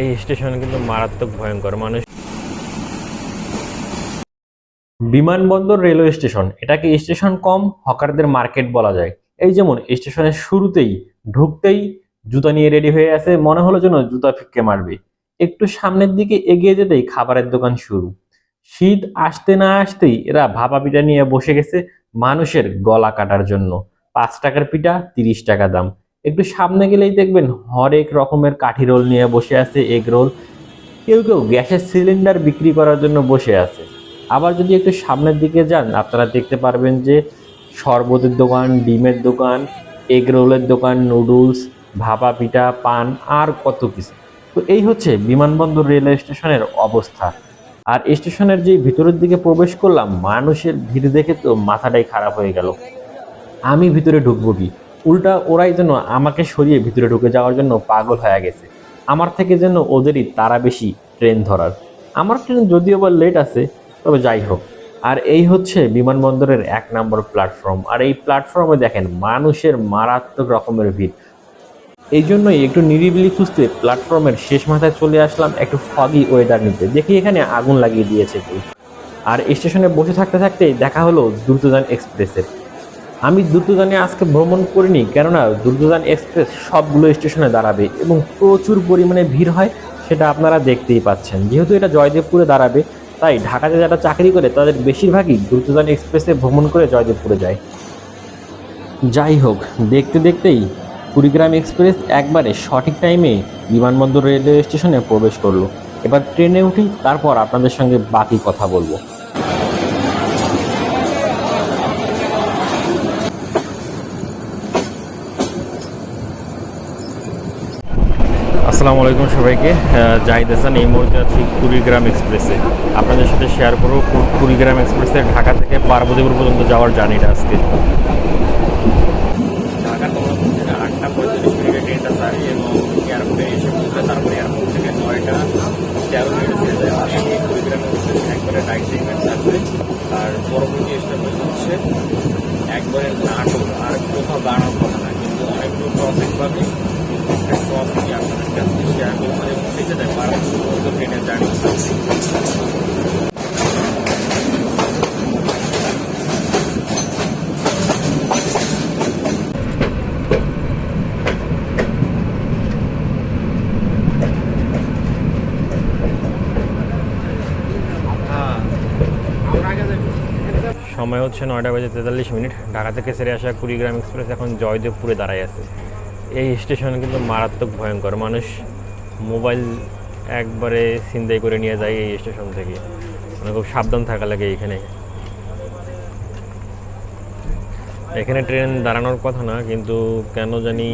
এই স্টেশন কিন্তু মারাত্মক ভয়ঙ্কর। মানুষ বিমানবন্দর রেলওয়ে স্টেশন। এটাকে স্টেশন কম? হকারদের মার্কেট বলা যায়। এই যেমন, স্টেশনের শুরুতেই ঢুকতেই জুতা নিয়ে রেডি হয়ে আছে, মনে হলো যেন জুতা ফিক্কে মারবে। একটু সামনের দিকে এগিয়ে যেতেই খাবারের দোকান শুরু। শীত আসতে না আসতেই এরা ভাপা পিঠা নিয়ে বসে গেছে মানুষের গলা কাটার জন্য। পাঁচ টাকার পিঠা, তিরিশ টাকা দাম। একটু সামনে গেলেই দেখবেন হরেক রকমের কাঠি রোল নিয়ে বসে আছে, এগ রোল। কেউ কেউ গ্যাসের সিলিন্ডার বিক্রি করার জন্য বসে আছে। আবার যদি একটু সামনের দিকে যান, আপনারা দেখতে পারবেন যে শরবতের দোকান, ডিমের দোকান, এগ রোলের দোকান, নুডলস, ভাপা, পিঠা, পান, আর কত কিছু। তো এই হচ্ছে বিমানবন্দর রেলওয়ে স্টেশনের অবস্থা। আর স্টেশনের যে ভিতরের দিকে প্রবেশ করলাম, মানুষের ভিড় দেখে তো মাথাটাই খারাপ হয়ে গেল। আমি ভিতরে ঢুকবো কি? উল্টা ওরাই যেন আমাকে সরিয়ে ভিতরে ঢুকে যাওয়ার জন্য পাগল হয়ে গেছে। আমার থেকে যেন ওদেরই তারা বেশি ট্রেন ধরার। আমার ট্রেন যদিও বা লেট আছে, তবে যাই হোক। আর এই হচ্ছে বিমানবন্দরের এক নম্বর প্ল্যাটফর্ম আর এই প্ল্যাটফর্মে দেখেন, মানুষের মারাত্মক রকমের ভিড়। এই জন্যই একটু নিরিবিলি খুঁজতে প্ল্যাটফর্মের শেষ মাথায় চলে আসলাম একটু ফগি ওয়েদার নিতে। দেখি এখানে আগুন লাগিয়ে দিয়েছে আর স্টেশনে বসে থাকতে থাকতেই দেখা হলো দ্রুতযান এক্সপ্রেসের আমি দ্রুতযানে আজকে ভ্রমণ করিনি, কেননা দ্রুতযান এক্সপ্রেস সবগুলো স্টেশনে দাঁড়াবে এবং প্রচুর পরিমাণে ভিড় হয়, সেটা আপনারা দেখতেই পাচ্ছেন। যেহেতু এটা জয়দেবপুরে দাঁড়াবে, তাই ঢাকাতে যারা চাকরি করে, তাদের বেশিরভাগই দ্রুতযান এক্সপ্রেসে ভ্রমণ করে জয়দেবপুরে যায়। যাই হোক, দেখতে দেখতেই কুড়িগ্রাম এক্সপ্রেস একবারে সঠিক টাইমে বিমানবন্দর রেলওয়ে স্টেশনে প্রবেশ করল। এবার ট্রেনে উঠি, তারপর আপনাদের সঙ্গে বাকি কথা বলব। আসসালামু আলাইকুম সবাইকে। জাহিদ হাসান, এই মুহূর্তে আছি কুড়িগ্রাম এক্সপ্রেসে। আপনাদের সাথে শেয়ার করব কুড়িগ্রাম এক্সপ্রেসে ঢাকা থেকে পার্বতীপুর পর্যন্ত যাওয়ার জার্নিটা আজকে। ঢাকা আটটা ট্রেনটা এবং থেকে নয়টা একবারে থাকবে আর পরবর্তী হচ্ছে একবারে নাটক আর কোথাও দাঁড়ানোর কথা না, কিন্তু অনেকগুলো ক্রসিং পাবে। সময় হচ্ছে নয়টা বাজে তেতাল্লিশ মিনিট। ঢাকা থেকে সেরে আসা কুড়িগ্রাম এক্সপ্রেস এখন জয়দেবপুরে দাঁড়ায় আছে। এই স্টেশন কিন্তু মারাত্মক ভয়ঙ্কর। মানুষ মোবাইল একবারে ছিনতাই করে নিয়ে যায় এই স্টেশন থেকে। মানে খুব সাবধান থাকা লাগে এখানে এখানে ট্রেন দাঁড়ানোর কথা না, কিন্তু কেন জানি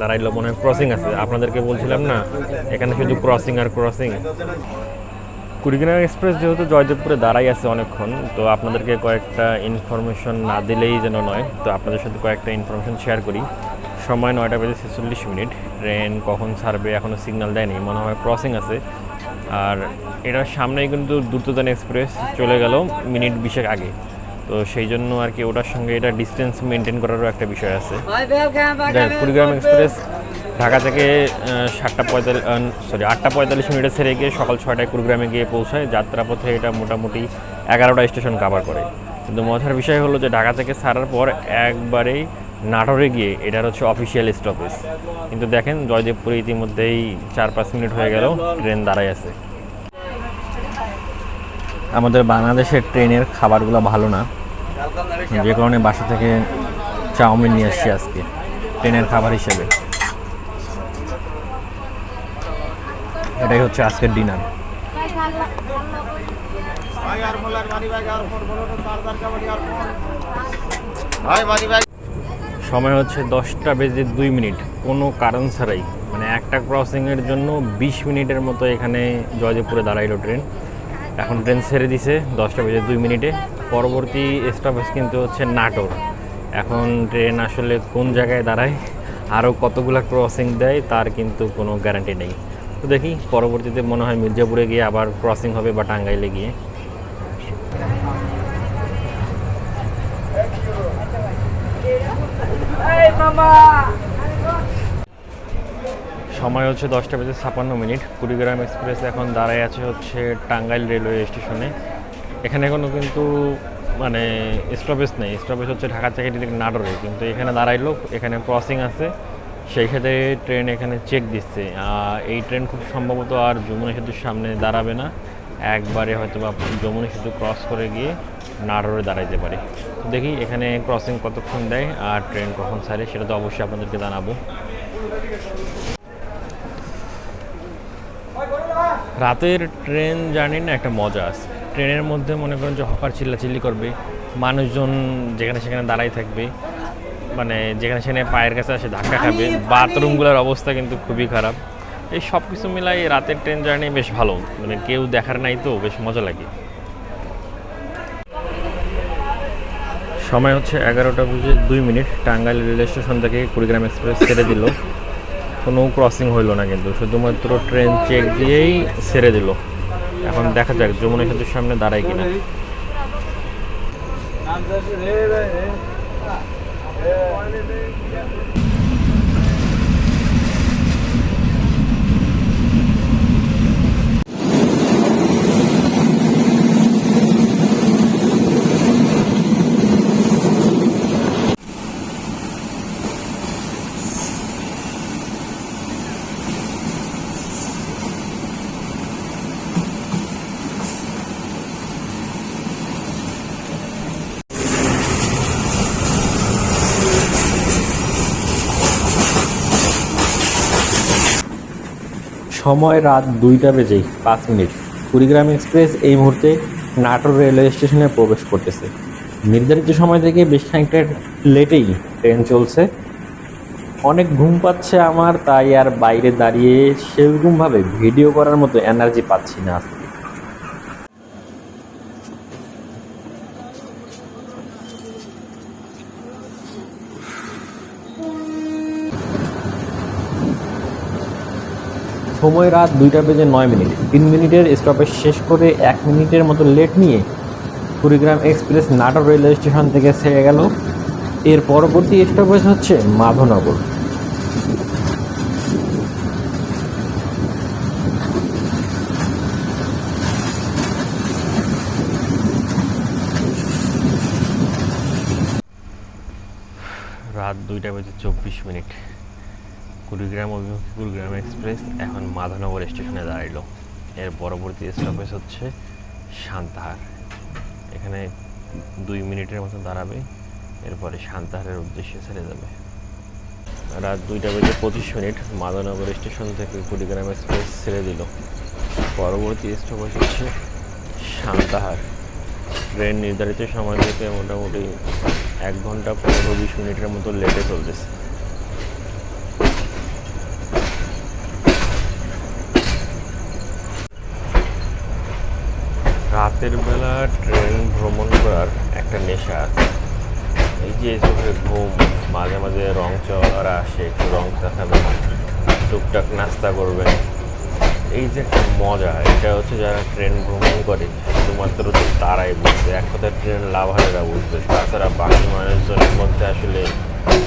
দাঁড়াইলো মনে হয় ক্রসিং আছে। আপনাদেরকে বলছিলাম না, এখানে শুধু ক্রসিং আর ক্রসিং কুড়িগ্রাম এক্সপ্রেস যেহেতু জয়দেবপুরে দাঁড়াই আছে অনেকক্ষণ, তো আপনাদেরকে কয়েকটা ইনফরমেশন না দিলেই যেন নয়, তো আপনাদের সাথে কয়েকটা ইনফরমেশন শেয়ার করি। সময় নয়টা বেজে ছেচল্লিশ মিনিট। ট্রেন কখন ছাড়বে এখনও সিগন্যাল দেয়নি মনে হয় ক্রসিং আছে। আর এটার সামনেই কিন্তু দ্রুতদান এক্সপ্রেস চলে গেল মিনিট বিশেক আগে। তো সেই জন্য আর কি ওটার সঙ্গে এটা ডিস্টেন্স মেনটেন করারও একটা বিষয় আছে। কুড়িগ্রাম এক্সপ্রেস ঢাকা থেকে সাতটা পঁয়তাল্লিশ সরি আটটা পঁয়তাল্লিশ মিনিটে ছেড়ে গিয়ে সকাল ছয়টায় কুড়িগ্রামে গিয়ে পৌঁছায়। যাত্রাপথে এটা মোটামুটি এগারোটা স্টেশন কাভার করে। কিন্তু মজার বিষয় হলো যে ঢাকা থেকে ছাড়ার পর একবারেই নাটোরে গিয়ে এটার হচ্ছে অফিসিয়াল স্টপেজ কিন্তু দেখেন জয়দেবপুরে ইতিমধ্যেই চার পাঁচ মিনিট হয়ে গেল ট্রেন দাঁড়ায় আছে। আমাদের বাংলাদেশের ট্রেনের খাবারগুলো ভালো না। যে কারণে বাসা থেকে চাউমিন নিয়ে আসছি আজকে ট্রেনের খাবার হিসেবে। এটাই হচ্ছে আজকের ডিনার। সময় হচ্ছে দশটা বেজে দুই মিনিট। কোনো কারণ ছাড়াই। মানে একটা ক্রসিংয়ের জন্য বিশ মিনিটের মতো এখানে জয়দেবপুরে দাঁড়াইলো ট্রেন। এখন ট্রেন ছেড়ে দিছে দশটা বেজে দুই মিনিটে। পরবর্তী স্টপেজ কিন্তু হচ্ছে নাটোর। এখন ট্রেন আসলে কোন জায়গায় দাঁড়ায়, আরও কতগুলো ক্রসিং দেয়, তার কিন্তু কোনো গ্যারান্টি নেই। তো দেখি, পরবর্তীতে মনে হয় মির্জাপুরে গিয়ে আবার ক্রসিং হবে বা টাঙ্গাইলে গিয়ে। সময় হচ্ছে দশটা বেজে ছাপান্ন মিনিট। কুড়িগ্রাম এক্সপ্রেস এখন দাঁড়ায় আছে হচ্ছে টাঙ্গাইল রেলওয়ে স্টেশনে। এখানে কোনো কিন্তু মানে স্টপেজ নেই। স্টপেজ হচ্ছে ঢাকা থেকে ডিরেক্ট নাটোরে। কিন্তু এখানে দাঁড়াইলো এখানে ক্রসিং আছে। সেই সাথে ট্রেন এখানে চেক দিচ্ছে। এই ট্রেন খুব সম্ভবত আর যমুনা সেতুর সামনে দাঁড়াবে না। একবারে হয়তো বা যমুনা সেতু ক্রস করে গিয়ে নাটোরে দাঁড়াইতে পারে। তো দেখি এখানে ক্রসিং কতক্ষণ দেয় আর ট্রেন কখন ছাড়ে সেটা তো অবশ্যই আপনাদেরকে জানাব। রাতের ট্রেন জার্নি না একটা মজা আছে। ট্রেনের মধ্যে মনে করেন যে হকার চিল্লাচিল্লি করবে মানুষজন যেখানে সেখানে দাঁড়াই থাকবে মানে যেখানে সেখানে পায়ের কাছে আসে ধাক্কা খাবে বাথরুমগুলোর অবস্থা কিন্তু খুবই খারাপ। এই সব কিছু মিলাই রাতের ট্রেন জার্নি বেশ ভালো। মানে কেউ দেখার নাই তো বেশ মজা লাগে। সময় হচ্ছে এগারোটা বুঝে দুই মিনিট। টাঙ্গাইল রেল স্টেশন থেকে কুড়িগ্রাম এক্সপ্রেস ছেড়ে দিল। কোনো ক্রসিং হইল না কিন্তু, শুধুমাত্র ট্রেন চেক দিয়েই ছেড়ে দিল। এখন দেখা যাক, যমুনা সেতুর সামনে দাঁড়ায় কিনা। সময় রাত দুইটা বেজে পাঁচ মিনিট। কুড়িগ্রাম এক্সপ্রেস এই মুহূর্তে নাটোর রেলওয়ে স্টেশনে প্রবেশ করতেছে। নির্ধারিত সময় থেকে বেশ খানিকটা লেটেই ট্রেন চলছে। অনেক ঘুম পাচ্ছে আমার, তাই আর বাইরে দাঁড়িয়ে সেরকমভাবে ভিডিও করার মতো এনার্জি পাচ্ছি না আজকে। সময় রাত দুইটা বেজে নয় মিনিট। তিন মিনিটের স্টপেজ শেষ করে এক মিনিটের মতো লেট নিয়ে Kurigram express Natore railway station থেকে ছেড়ে গেল। এর পরবর্তী স্টপেজ হচ্ছে মাধবনগর। রাত দুইটা বেজে চব্বিশ মিনিট। কুড়িগ্রাম অভিমুখী কুড়িগ্রাম এক্সপ্রেস এখন মাধবনগর স্টেশনে দাঁড়াইলো। এর পরবর্তী স্টপেজ হচ্ছে সান্তাহার। এখানে দুই মিনিটের মতো দাঁড়াবে, এরপরে সান্তাহারের উদ্দেশ্যে ছেড়ে যাবে। রাত দুইটা বেজে পঁচিশ মিনিট মাধবনগর স্টেশন থেকে কুড়িগ্রাম এক্সপ্রেস ছেড়ে দিল। পরবর্তী স্টপেজ হচ্ছে সান্তাহার। ট্রেন নির্ধারিত সময় থেকে মোটামুটি এক ঘণ্টা পনেরো বিশ মিনিটের মতো লেটে চলতেছে। রাতের বেলা ট্রেন ভ্রমণ করার একটা নেশা আছে। এই যে চোখে ঘুম, মাঝে মাঝে রং চড়া আসে, একটু রং দেখাবেন টুকটাক নাস্তা করবেন। এই যে একটা মজা, এটা হচ্ছে যারা ট্রেন ভ্রমণ করে, শুধুমাত্র তো তারাই বুঝবে। এক কথায় ট্রেন লাভারেরা বুঝবে। তাছাড়া বাকি মানুষজনের মধ্যে আসলে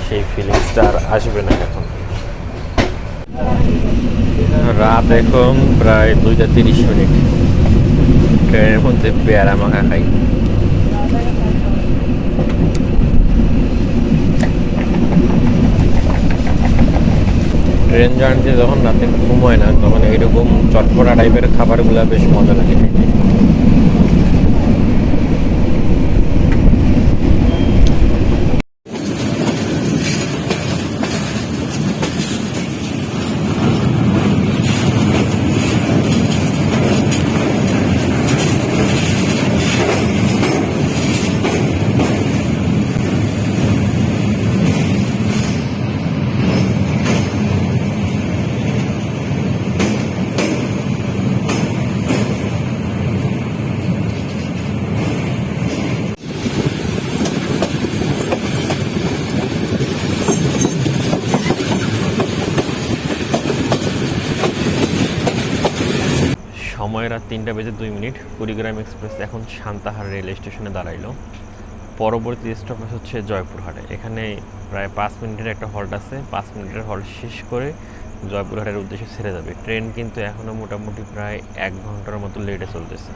সেই ফিলিংসটা আর আসবে না এখন। রাত এখন প্রায় দুইটা তিরিশ মিনিট। ট্রেনের মধ্যে পেয়ারা মাখা খাই ট্রেন জার্নিতে যখন রাতে ঘুম হয় না তখন এইরকম চটপটা টাইপের খাবারগুলো বেশ মজা লাগে খেতে। সময় রাত তিনটা বেজে দুই মিনিট কুড়িগ্রাম এক্সপ্রেস এখন শান্তাহার রেল স্টেশনে দাঁড়াইলো। পরবর্তী স্টপেজ হচ্ছে জয়পুরহাটে। এখানে প্রায় পাঁচ মিনিটের একটা হল্ট আছে। পাঁচ মিনিটের হল্ট শেষ করে জয়পুরহাটের উদ্দেশ্যে ছেড়ে যাবে। ট্রেন কিন্তু এখনও মোটামুটি প্রায় এক ঘণ্টার মতো লেটে চলতেছে।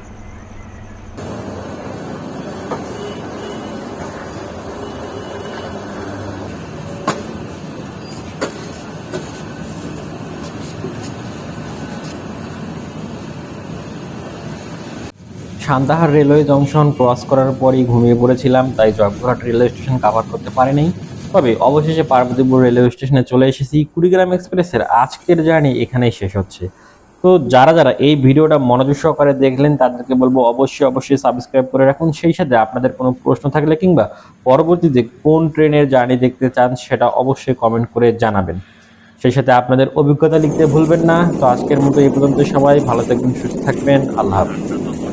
সান্তাহার রেলওয়ে জংশন ক্রস করার পরই ঘুমিয়ে পড়েছিলাম, তাই জয়পুরহাট রেলওয়ে স্টেশন কাভার করতে পারিনি। তবে অবশেষে পার্বতীপুর রেলওয়ে স্টেশনে চলে এসেছি, কুড়িগ্রাম এক্সপ্রেসের আজকের জার্নি এখানেই শেষ হচ্ছে। তো যারা যারা এই ভিডিওটা মনোযোগ সহকারে দেখলেন, তাদেরকে বলব অবশ্যই অবশ্যই সাবস্ক্রাইব করে রাখুন। সেই সাথে আপনাদের কোনো প্রশ্ন থাকলে কিংবা পরবর্তীতে কোন ট্রেনের জার্নি দেখতে চান সেটা অবশ্যই কমেন্ট করে জানাবেন। সেই সাথে আপনাদের অভিজ্ঞতা লিখতে ভুলবেন না। তো আজকের মতো এই পর্যন্ত সবাই ভালো থাকবেন, সুস্থ থাকবেন। আল্লাহ হাফিজ।